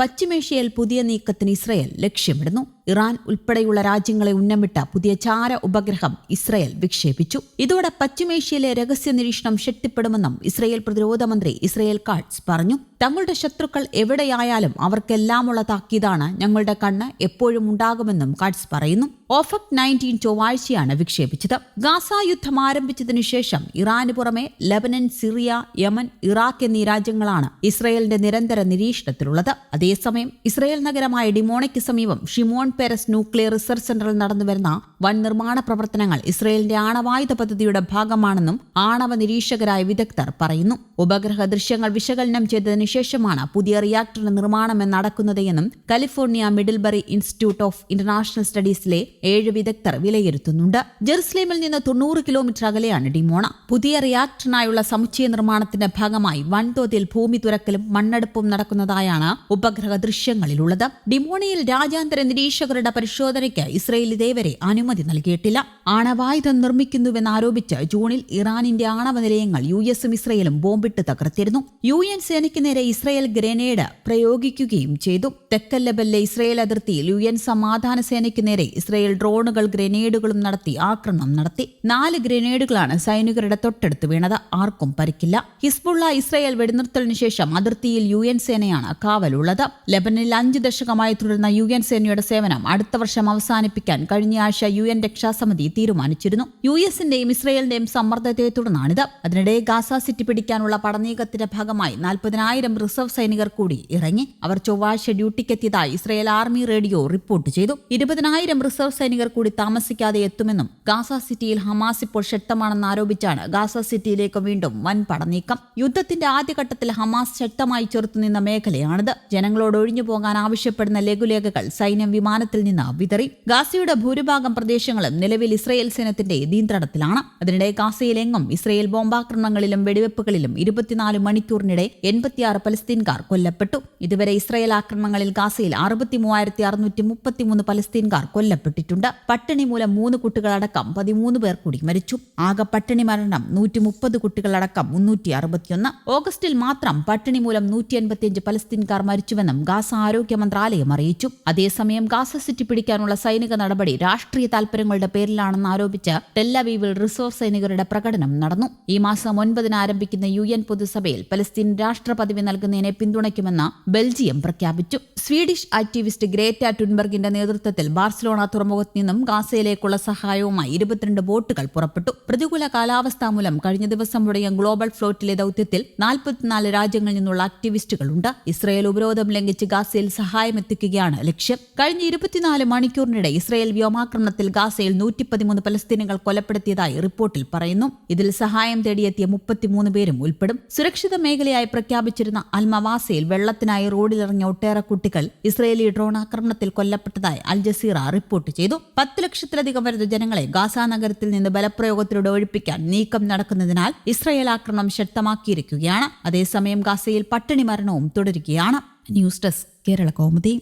പശ്ചിമേഷ്യയിൽ പുതിയ നീക്കത്തിന് ഇസ്രയേൽ ലക്ഷ്യമിടുന്നു. ഇറാൻ ഉൾപ്പെടെയുള്ള രാജ്യങ്ങളെ ഉന്നമിട്ട പുതിയ ചാര ഉപഗ്രഹം ഇസ്രയേൽ വിക്ഷേപിച്ചു. ഇതോടെ പശ്ചിമേഷ്യയിലെ രഹസ്യ നിരീക്ഷണം ശക്തിപ്പെടുമെന്നും ഇസ്രയേൽ പ്രതിരോധ മന്ത്രി ഇസ്രയേൽ കാട്സ് പറഞ്ഞു. തങ്ങളുടെ ശത്രുക്കൾ എവിടെയായാലും അവർക്കെല്ലാമുള്ള താക്കീതാണ് ഞങ്ങളുടെ കണ്ണ് എപ്പോഴും ഉണ്ടാകുമെന്നും കാട്സ് പറയുന്നു. ഓഫക് നയന്റീൻ ചൊവ്വാഴ്ചയാണ് വിക്ഷേപിച്ചത്. ഗാസ യുദ്ധം ആരംഭിച്ചതിനു ശേഷം ഇറാന് പുറമെ ലബനൻ സിറിയ യമൻ ഇറാഖ് എന്നീ രാജ്യങ്ങളാണ് ഇസ്രയേലിന്റെ നിരന്തര നിരീക്ഷണത്തിലുള്ളത്. അതേസമയം ഇസ്രയേൽ നഗരമായ ഡിമോണയ്ക്ക് സമീപം ഷിമോൺ പെരസ് ന്യൂക്ലിയർ റിസർച്ച് സെന്ററിൽ നടന്നുവരുന്ന വൻ നിർമ്മാണ പ്രവർത്തനങ്ങൾ ഇസ്രയേലിന്റെ ആണവായുധ പദ്ധതിയുടെ ഭാഗമാണെന്നും ആണവ നിരീക്ഷകരായ വിദഗ്ധർ പറയുന്നു. ഉപഗ്രഹ ദൃശ്യങ്ങൾ വിശകലനം ചെയ്തതിനു ശേഷമാണ് പുതിയ റിയാക്ടറിന്റെ നിർമ്മാണം നടക്കുന്നത് എന്നും California Middlebury Institute of International സ്റ്റഡീസിലെ ഏഴ് വിദഗ്ധർ വിലയിരുത്തുന്നുണ്ട്. ജെറുസലേമിൽ നിന്ന് തൊണ്ണൂറ് കിലോമീറ്റർ അകലെയാണ് ഡിമോണ. പുതിയ റിയാക്ടറിനായുള്ള സമുച്ചയ നിർമ്മാണത്തിന്റെ ഭാഗമായി വൻതോതിൽ ഭൂമി തുരക്കലും മണ്ണെടുപ്പും നടക്കുന്നതായാണ് ഉപഗ്രഹ ദൃശ്യങ്ങളിലുള്ളത്. ഡിമോണയിൽ രാജ്യാന്തര നിരീക്ഷകരുടെ പരിശോധനയ്ക്ക് ഇസ്രയേൽ ഇതേവരെ അനുമതി നൽകിയിട്ടില്ല. ആണവായുധം നിർമ്മിക്കുന്നുവെന്നാരോപിച്ച് ജൂണിൽ ഇറാനിന്റെ ആണവ നിലയങ്ങൾ യു എസും ഇസ്രയേലും ബോംബിട്ട് തകർത്തിരുന്നു. യു എൻ സേനയ്ക്ക് നേരെ ഇസ്രയേൽ ഗ്രനേഡ് പ്രയോഗിക്കുകയും ചെയ്തു. തെക്കൻ ലെബലിലെ ഇസ്രയേൽ അതിർത്തിയിൽ യു എൻ സമാധാന സേനയ്ക്ക് നേരെ ഇസ്രയേൽ ഡ്രോണുകൾ ഗ്രനേഡുകളും നടത്തി ആക്രമണം നടത്തി. നാല് ഗ്രനേഡുകളാണ് സൈനികരുടെ തൊട്ടടുത്ത് വീണത്. ആർക്കും പരിക്കില്ല. ഹിസ്ബുള്ള ഇസ്രയേൽ വെടിനിർത്തലിനു ശേഷം അതിർത്തിയിൽ യു എൻ സേനയാണ് കാവലുള്ളത്. ലെബനിൽ അഞ്ച് ദശകമായി തുടരുന്ന യു എൻ സേനയുടെ സേവനം അടുത്ത വർഷം അവസാനിപ്പിക്കാൻ കഴിഞ്ഞയാഴ്ച യു എൻ രക്ഷാസമിതി തീരുമാനിച്ചിരുന്നു. യു എസിന്റെയും ഇസ്രയേലിന്റെയും സമ്മർദ്ദത്തെ തുടർന്നാണിത്. അതിനിടെ ഗാസ സിറ്റി പിടിക്കാനുള്ള പടനീക്കത്തിന്റെ ഭാഗമായി നാൽപ്പതിനായിരം റിസർവ് സൈനികർ കൂടി ഇറങ്ങി. അവർ ചൊവ്വാഴ്ച ഡ്യൂട്ടിക്കെത്തിയതായി ഇസ്രയേൽ ആർമി റേഡിയോ റിപ്പോർട്ട് ചെയ്തു. ഇരുപതിനായിരം റിസർവ് സൈനികർ കൂടി താമസിക്കാതെ എത്തുമെന്നും ഗാസ സിറ്റിയിൽ ഹമാസ് ഇപ്പോൾ ശക്തമാണെന്ന് ആരോപിച്ചാണ് ഗാസ സിറ്റിയിലേക്ക് വീണ്ടും വൻ പടനീക്കം. യുദ്ധത്തിന്റെ ആദ്യഘട്ടത്തിൽ ഹമാസ് ശക്തമായി ചെറുത്തുനിന്ന മേഖലയാണിത്. ജനങ്ങളോട് ഒഴിഞ്ഞു പോകാൻ ആവശ്യപ്പെടുന്ന ലഘുലേഖകൾ സൈന്യം വിമാനത്തിൽ നിന്ന് വിതറി ഗാസയുടെ ഭൂരിഭാഗം പ്രദേശങ്ങളും നിലവിൽ ഇസ്രയേൽ സേനത്തിന്റെ നിയന്ത്രണത്തിലാണ്. അതിനിടെ ഗാസയിലെങ്ങും ഇസ്രയേൽ ബോംബാക്രമണങ്ങളിലും വെടിവെപ്പുകളിലും ഇരുപത്തിനാല് മണിക്കൂറിനിടെ എൺപത്തിയാറ് പലസ്തീൻകാർ കൊല്ലപ്പെട്ടു. ഇതുവരെ ഇസ്രയേൽ ആക്രമണങ്ങളിൽ ഗാസയിൽ അറുപത്തി മൂവായിരത്തി അറുന്നൂറ്റി മുപ്പത്തിമൂന്ന് പലസ്തീൻകാർ കൊല്ലപ്പെട്ടിട്ടുണ്ട്. പട്ടിണി മൂലം മൂന്ന് കുട്ടികളടക്കം പതിമൂന്ന് പേർ കൂടി മരിച്ചു. ആകെ പട്ടിണി മരണം നൂറ്റി മുപ്പത് കുട്ടികളടക്കം മുന്നൂറ്റി അറുപത്തിയൊന്ന് ഓഗസ്റ്റിൽ മാത്രം പട്ടിണി മൂലം നൂറ്റി എൺപത്തിയഞ്ച് പലസ്തീൻകാർ മരിച്ചുവെന്നും ഗാസ ആരോഗ്യ മന്ത്രാലയം അറിയിച്ചു. അതേസമയം ഗാസ സിറ്റി പിടിക്കാനുള്ള സൈനിക നടപടി രാഷ്ട്രീയ താൽപര്യങ്ങളുടെ പേരിലാണെന്ന് ആരോപിച്ച് ടെല്ലവീവിൽ റിസർവ് സൈനികരുടെ പ്രകടനം നടന്നു. ഈ മാസം ഒൻപതിന് ആരംഭിക്കുന്ന യു എൻ പൊതുസഭയിൽ പലസ്തീൻ രാഷ്ട്രപദവി നൽകുന്നതിനെ പിന്തുണയ്ക്കുമെന്ന് ബെൽജിയം പ്രഖ്യാപിച്ചു. സ്വീഡിഷ് ആക്ടിവിസ്റ്റ് ഗ്രേറ്റ ടുൻബർഗിന്റെ നേതൃത്വത്തിൽ ബാർസലോണ തുറമുഖത്ത് നിന്നും ഗാസയിലേക്കുള്ള സഹായവുമായി ഇരുപത്തിരണ്ട് ബോട്ടുകൾ പുറപ്പെട്ടു. പ്രതികൂല കാലാവസ്ഥ മൂലം കഴിഞ്ഞ ദിവസം മുടങ്ങിയ ഗ്ലോബൽ ഫ്ലോട്ടിലെ ദൌത്യത്തിൽ നാൽപ്പത്തിനാല് രാജ്യങ്ങളിൽ നിന്നുള്ള ആക്ടിവിസ്റ്റുകളുണ്ട്. ഇസ്രയേൽ ഉപരോധം ലംഘിച്ച് ഗാസയിൽ സഹായമെത്തിക്കുകയാണ് ലക്ഷ്യം. കഴിഞ്ഞ ഇരുപത്തിനാല് മണിക്കൂറിനിടെ ഇസ്രയേൽ വ്യോമാക്രമണത്തിൽ ഗാസയിൽ നൂറ്റി പതിമൂന്ന് പലസ്തീനുകൾ കൊലപ്പെടുത്തിയതായി റിപ്പോർട്ടിൽ പറയുന്നു. ഇതിൽ സഹായം തേടിയെത്തിയ മുപ്പത്തിമൂന്ന് പേരും ഉൾപ്പെടും. സുരക്ഷിത മേഖലയായി പ്രഖ്യാപിച്ചിരുന്ന അൽമവാസയിൽ വെള്ളത്തിനായി റോഡിലിറങ്ങിയ ഒട്ടേറെ കുട്ടികൾ ഇസ്രയേലി ഡ്രോൺ ആക്രമണത്തിൽ കൊല്ലപ്പെട്ടതായി അൽ ജസീറ റിപ്പോർട്ട് ചെയ്തു. പത്ത് ലക്ഷത്തിലധികം വരുന്ന ജനങ്ങളെ ഗാസ നഗരത്തിൽ നിന്ന് ബലപ്രയോഗത്തിലൂടെ ഒഴിപ്പിക്കാൻ നീക്കം നടക്കുന്നതിനാൽ ഇസ്രയേൽ ആക്രമണം ശക്തമാക്കിയിരിക്കുകയാണ്. അതേസമയം ഗാസയിൽ പട്ടിണി മരണവും തുടരുകയാണ്. News desk Kerala Kaumudi.